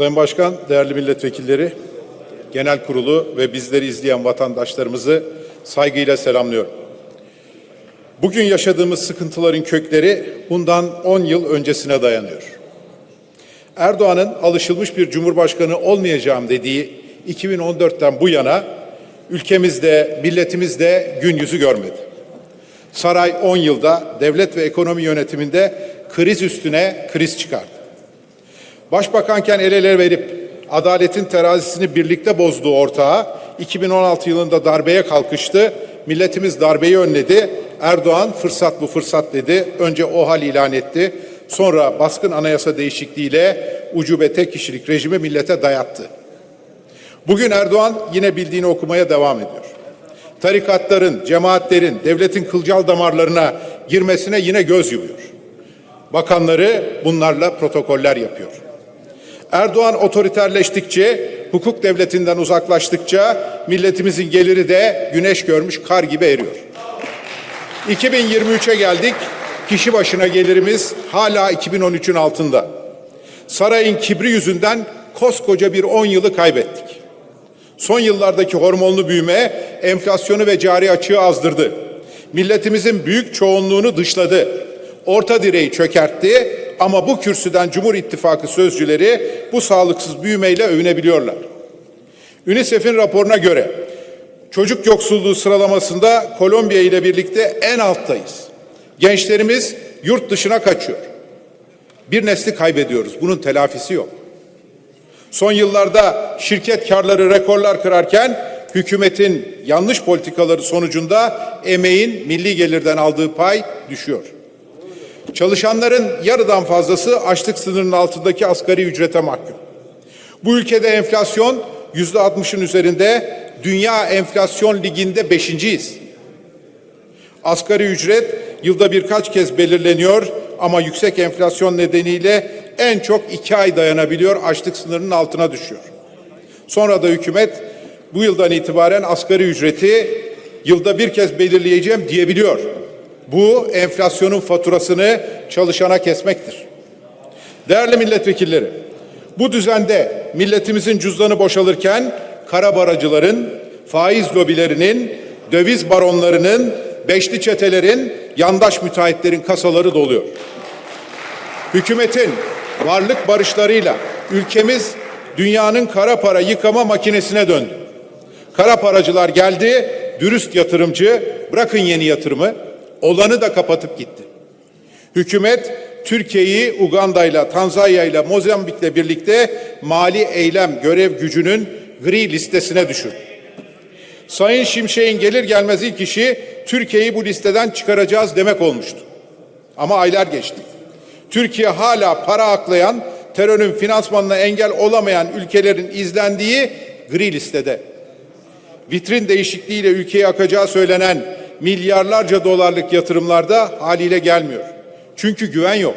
Sayın Başkan, değerli milletvekilleri, genel kurulu ve bizleri izleyen vatandaşlarımızı saygıyla selamlıyorum. Bugün yaşadığımız sıkıntıların kökleri bundan 10 yıl öncesine dayanıyor. Erdoğan'ın alışılmış bir cumhurbaşkanı olmayacağım dediği 2014'ten bu yana ülkemizde, milletimizde gün yüzü görmedi. Saray 10 yılda devlet ve ekonomi yönetiminde kriz üstüne kriz çıkardı. Başbakanken el ele verip adaletin terazisini birlikte bozduğu ortağı 2016 yılında darbeye kalkıştı. Milletimiz darbeyi önledi. Erdoğan fırsat bu fırsat dedi. Önce o hal ilan etti. Sonra baskın anayasa değişikliğiyle ucube tek kişilik rejimi millete dayattı. Bugün Erdoğan yine bildiğini okumaya devam ediyor. Tarikatların, cemaatlerin, devletin kılcal damarlarına girmesine yine göz yumuyor. Bakanları bunlarla protokoller yapıyor. Erdoğan otoriterleştikçe, hukuk devletinden uzaklaştıkça milletimizin geliri de güneş görmüş kar gibi eriyor. 2023'e geldik. Kişi başına gelirimiz hala 2013'ün altında. Sarayın kibri yüzünden koskoca bir 10 yılı kaybettik. Son yıllardaki hormonlu büyüme enflasyonu ve cari açığı azdırdı. Milletimizin büyük çoğunluğunu dışladı. Orta direği çökertti ama bu kürsüden Cumhur İttifakı sözcüleri bu sağlıksız büyümeyle övünebiliyorlar. UNICEF'in raporuna göre çocuk yoksulluğu sıralamasında Kolombiya ile birlikte en alttayız. Gençlerimiz yurt dışına kaçıyor. Bir nesli kaybediyoruz. Bunun telafisi yok. Son yıllarda şirket karları rekorlar kırarken hükümetin yanlış politikaları sonucunda emeğin milli gelirden aldığı pay düşüyor. Çalışanların yarıdan fazlası açlık sınırının altındaki asgari ücrete mahkum. Bu ülkede enflasyon yüzde altmışın üzerinde dünya enflasyon liginde beşinciyiz. Asgari ücret yılda birkaç kez belirleniyor ama yüksek enflasyon nedeniyle en çok iki ay dayanabiliyor, açlık sınırının altına düşüyor. Sonra da hükümet bu yıldan itibaren asgari ücreti yılda bir kez belirleyeceğim diyebiliyor. Bu enflasyonun faturasını çalışana kesmektir. Değerli milletvekilleri, bu düzende milletimizin cüzdanı boşalırken kara baracıların, faiz lobilerinin, döviz baronlarının, beşli çetelerin, yandaş müteahhitlerin kasaları doluyor. Hükümetin varlık barışlarıyla ülkemiz dünyanın kara para yıkama makinesine döndü. Kara paracılar geldi, dürüst yatırımcı bırakın yeni yatırımı, olanı da kapatıp gitti. Hükümet Türkiye'yi Uganda ile Tanzanya ile Mozambik'le birlikte mali eylem görev gücünün gri listesine düşürdü. Sayın Şimşek'in gelir gelmez ilk işi Türkiye'yi bu listeden çıkaracağız demek olmuştu. Ama aylar geçti. Türkiye hala para aklayan, terörün finansmanına engel olamayan ülkelerin izlendiği gri listede. Vitrin değişikliğiyle ülkeye akacağı söylenen milyarlarca dolarlık yatırımlarda haliyle gelmiyor. Çünkü güven yok.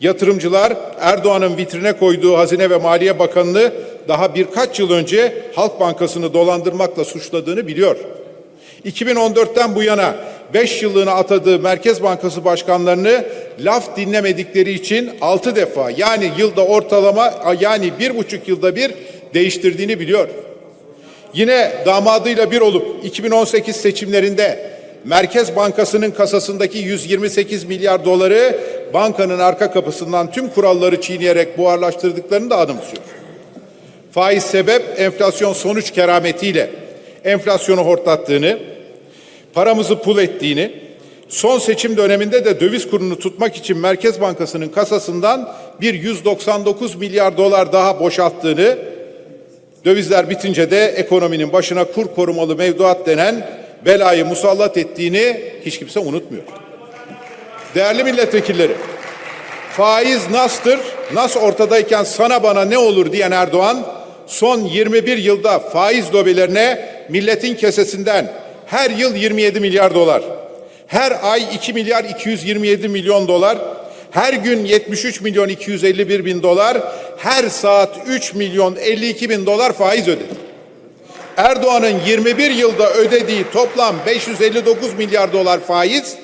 Yatırımcılar Erdoğan'ın vitrine koyduğu Hazine ve Maliye Bakanı'nı daha birkaç yıl önce Halk Bankası'nı dolandırmakla suçladığını biliyor. 2014'ten bu yana 5 yıllığına atadığı Merkez Bankası başkanlarını laf dinlemedikleri için 6 defa yani yılda ortalama yani bir buçuk yılda bir değiştirdiğini biliyor. Yine damadıyla bir olup 2018 seçimlerinde Merkez Bankası'nın kasasındaki 128 milyar doları bankanın arka kapısından tüm kuralları çiğneyerek buharlaştırdıklarını da anımsıyor. Faiz sebep enflasyon sonuç kerametiyle enflasyonu hortlattığını, paramızı pul ettiğini, son seçim döneminde de döviz kurunu tutmak için Merkez Bankası'nın kasasından bir 199 milyar dolar daha boşalttığını, dövizler bitince de ekonominin başına kur korumalı mevduat denen belayı musallat ettiğini hiç kimse unutmuyor. Değerli milletvekilleri, faiz nastır, nas ortadayken sana bana ne olur diyen Erdoğan, son 21 yılda faiz lobilerine milletin kesesinden her yıl 27 milyar dolar, her ay 2 milyar 227 milyon dolar, her gün 73 milyon 251 bin dolar, her saat 3 milyon 52 bin dolar faiz ödedi. Erdoğan'ın 21 yılda ödediği toplam 559 milyar dolar faiz,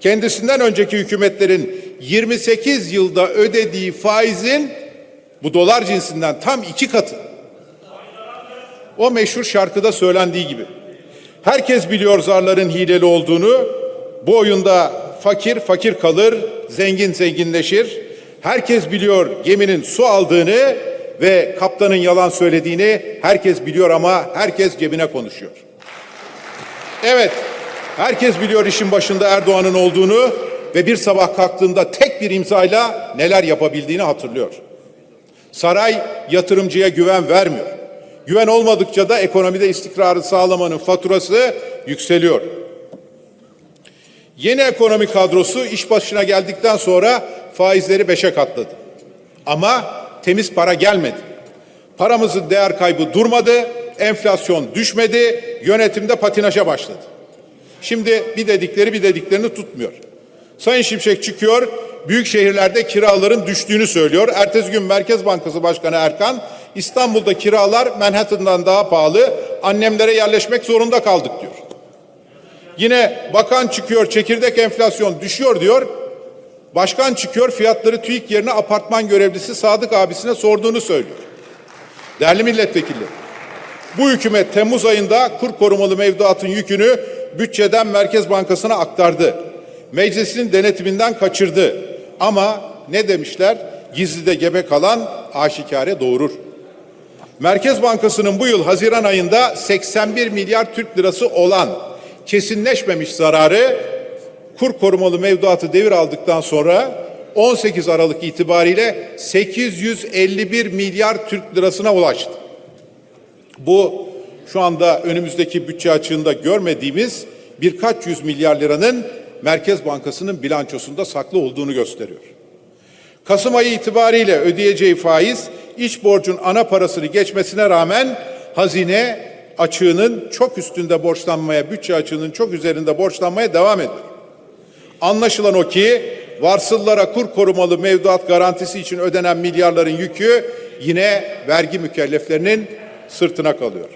kendisinden önceki hükümetlerin 28 yılda ödediği faizin Bu dolar cinsinden tam iki katı. O meşhur şarkıda söylendiği gibi. Herkes biliyor zarların hileli olduğunu. Bu oyunda fakir fakir kalır, zengin zenginleşir. Herkes biliyor geminin su aldığını ve kaptanın yalan söylediğini herkes biliyor ama herkes cebine konuşuyor. Evet, herkes biliyor işin başında Erdoğan'ın olduğunu ve bir sabah kalktığında tek bir imzayla neler yapabildiğini hatırlıyor. Saray yatırımcıya güven vermiyor. Güven olmadıkça da ekonomide istikrarı sağlamanın faturası yükseliyor. Yeni ekonomi kadrosu iş başına geldikten sonra faizleri beşe katladı. Ama temiz para gelmedi. Paramızın değer kaybı durmadı, enflasyon düşmedi, yönetimde patinaja başladı. Şimdi bir dedikleri bir dediklerini tutmuyor. Sayın Şimşek çıkıyor, büyük şehirlerde kiraların düştüğünü söylüyor. Ertesi gün Merkez Bankası Başkanı Erkan, İstanbul'da kiralar Manhattan'dan daha pahalı, annemlere yerleşmek zorunda kaldık diyor. Yine bakan çıkıyor, çekirdek enflasyon düşüyor diyor. Başkan çıkıyor, fiyatları TÜİK yerine apartman görevlisi Sadık abisine sorduğunu söylüyor. Değerli milletvekilleri, bu hükümet Temmuz ayında kur korumalı mevduatın yükünü bütçeden Merkez Bankası'na aktardı. Meclisin denetiminden kaçırdı. Ama ne demişler? Gizlide gebe kalan aşikare doğurur. Merkez Bankası'nın bu yıl Haziran ayında 81 milyar Türk lirası olan kesinleşmemiş zararı kur korumalı mevduatı devir aldıktan sonra 18 Aralık itibariyle 851 milyar Türk lirasına ulaştı. Bu şu anda önümüzdeki bütçe açığında görmediğimiz birkaç yüz milyar liranın Merkez Bankası'nın bilançosunda saklı olduğunu gösteriyor. Kasım ayı itibariyle ödeyeceği faiz iç borcun ana parasını geçmesine rağmen hazine açığının çok üstünde borçlanmaya, bütçe açığının çok üzerinde borçlanmaya devam ediyor. Anlaşılan o ki varsıllara kur korumalı mevduat garantisi için ödenen milyarların yükü yine vergi mükelleflerinin sırtına kalıyor.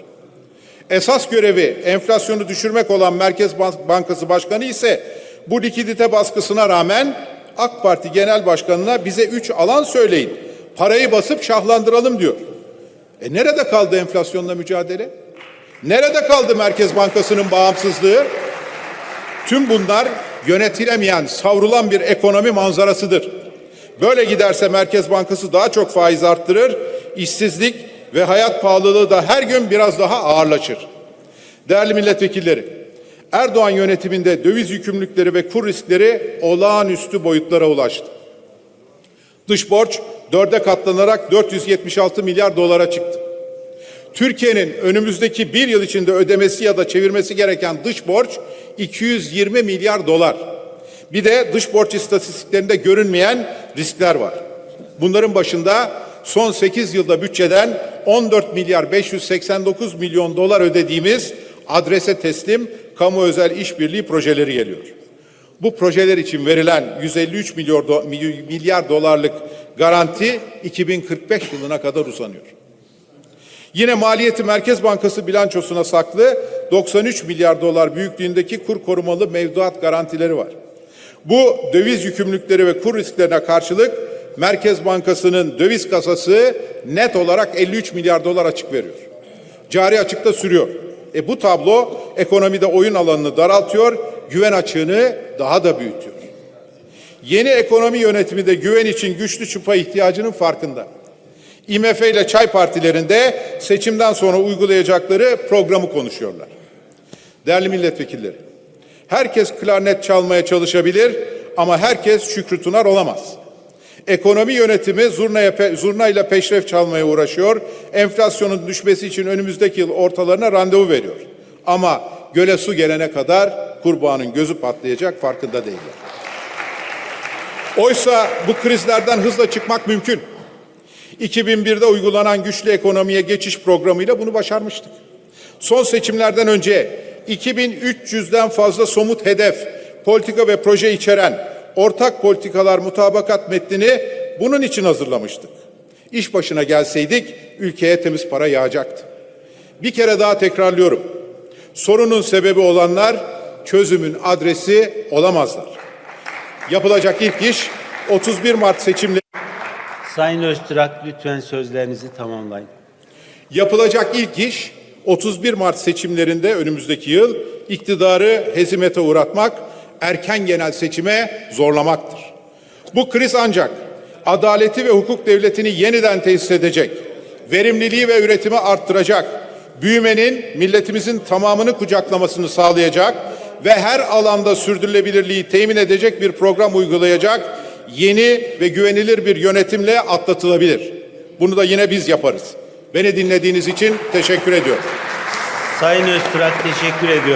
Esas görevi enflasyonu düşürmek olan Merkez Bankası Başkanı ise bu likidite baskısına rağmen AK Parti Genel Başkanı'na bize üç alan söyleyin. Parayı basıp şahlandıralım diyor. E nerede kaldı enflasyonla mücadele? Nerede kaldı Merkez Bankası'nın bağımsızlığı? Tüm bunlar yönetilemeyen, savrulan bir ekonomi manzarasıdır. Böyle giderse Merkez Bankası daha çok faiz arttırır, işsizlik ve hayat pahalılığı da her gün biraz daha ağırlaşır. Değerli milletvekilleri, Erdoğan yönetiminde döviz yükümlülükleri ve kur riskleri olağanüstü boyutlara ulaştı. Dış borç dörde katlanarak 476 milyar dolara çıktı. Türkiye'nin önümüzdeki bir yıl içinde ödemesi ya da çevirmesi gereken dış borç 220 milyar dolar. Bir de dış borç istatistiklerinde görünmeyen riskler var. Bunların başında son 8 yılda bütçeden 14 milyar 589 milyon dolar ödediğimiz adrese teslim kamu özel işbirliği projeleri geliyor. Bu projeler için verilen 153 milyar, do milyar dolarlık garanti 2045 yılına kadar uzanıyor. Yine maliyeti Merkez Bankası bilançosuna saklı 93 milyar dolar büyüklüğündeki kur korumalı mevduat garantileri var. Bu döviz yükümlülükleri ve kur risklerine karşılık Merkez Bankası'nın döviz kasası net olarak 53 milyar dolar açık veriyor. Cari açıkta sürüyor. E bu tablo ekonomide oyun alanını daraltıyor, güven açığını daha da büyütüyor. Yeni ekonomi yönetimi de güven için güçlü çıpa ihtiyacının farkında. IMF ile çay partilerinde seçimden sonra uygulayacakları programı konuşuyorlar. Değerli milletvekilleri, herkes klarnet çalmaya çalışabilir ama herkes Şükrü Tunar olamaz. Ekonomi yönetimi zurnaya, zurnayla peşref çalmaya uğraşıyor. Enflasyonun düşmesi için önümüzdeki yıl ortalarına randevu veriyor. Ama göle su gelene kadar kurbanın gözü patlayacak farkında değiller. Oysa bu krizlerden hızla çıkmak mümkün. 2001'de uygulanan güçlü ekonomiye geçiş programıyla bunu başarmıştık. Son seçimlerden önce 2300'den fazla somut hedef, politika ve proje içeren ortak politikalar mutabakat metnini bunun için hazırlamıştık. İş başına gelseydik ülkeye temiz para yağacaktı. Bir kere daha tekrarlıyorum. Sorunun sebebi olanlar çözümün adresi olamazlar. Yapılacak ilk iş 31 Mart seçimleri Sayın Öztürk lütfen sözlerinizi tamamlayın. Yapılacak ilk iş 31 Mart seçimlerinde önümüzdeki yıl iktidarı hezimete uğratmak, erken genel seçime zorlamaktır. Bu kriz ancak adaleti ve hukuk devletini yeniden tesis edecek, verimliliği ve üretimi arttıracak, büyümenin milletimizin tamamını kucaklamasını sağlayacak ve her alanda sürdürülebilirliği temin edecek bir program uygulayacak yeni ve güvenilir bir yönetimle atlatılabilir. Bunu da yine biz yaparız. Beni dinlediğiniz için teşekkür ediyorum. Sayın Öztürk teşekkür ediyorum.